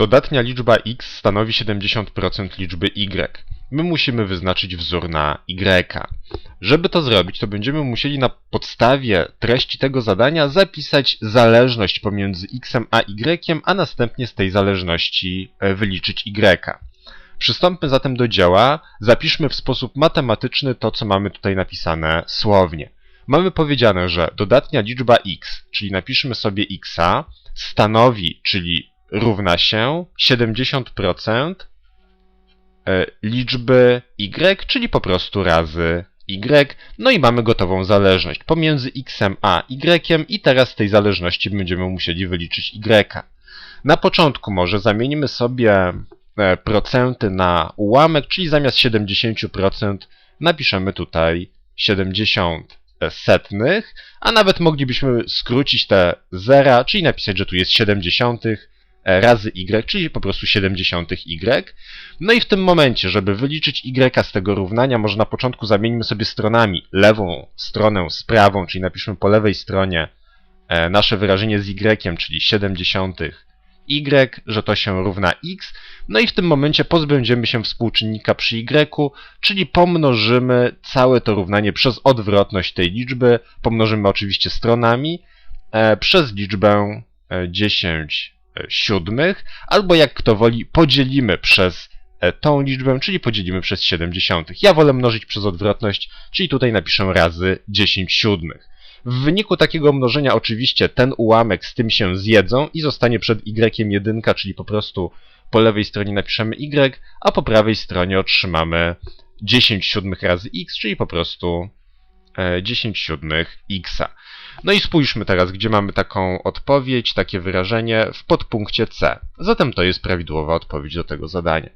dodatnia liczba x stanowi 70% liczby y. My musimy wyznaczyć wzór na y. Żeby to zrobić, to będziemy musieli na podstawie treści tego zadania zapisać zależność pomiędzy x a y, a następnie z tej zależności e, wyliczyć y. Przystąpmy zatem do dzieła, zapiszmy w sposób matematyczny to, co mamy tutaj napisane słownie. Mamy powiedziane, że dodatnia liczba x, czyli napiszmy sobie x, stanowi, czyli równa się 70% e, liczby y, czyli po prostu razy y. No i mamy gotową zależność pomiędzy x a y i teraz z tej zależności będziemy musieli wyliczyć y. Na początku może zamienimy sobie e, procenty na ułamek, czyli zamiast 70% napiszemy tutaj 70 setnych, a nawet moglibyśmy skrócić te zera, czyli napisać, że tu jest 70 razy y, czyli po prostu 70 y. No i w tym momencie, żeby wyliczyć y z tego równania, może na początku zamieńmy sobie stronami lewą stronę z prawą, czyli napiszmy po lewej stronie e, nasze wyrażenie z y, czyli 70 y, że to się równa x. No i w tym momencie pozbędziemy się współczynnika przy y, czyli pomnożymy całe to równanie przez odwrotność tej liczby, pomnożymy oczywiście stronami, e, przez liczbę e, 10 siódmych, albo jak kto woli, podzielimy przez e, tą liczbę, czyli podzielimy przez 70. Ja wolę mnożyć przez odwrotność, czyli tutaj napiszę razy 10 siódmych. W wyniku takiego mnożenia oczywiście ten ułamek z tym się zjedzą i zostanie przed y jedynka, czyli po prostu po lewej stronie napiszemy y, a po prawej stronie otrzymamy 10 siódmych razy x, czyli po prostu e, 10 siódmych x. No i spójrzmy teraz, gdzie mamy taką odpowiedź, takie wyrażenie w podpunkcie C. Zatem to jest prawidłowa odpowiedź do tego zadania.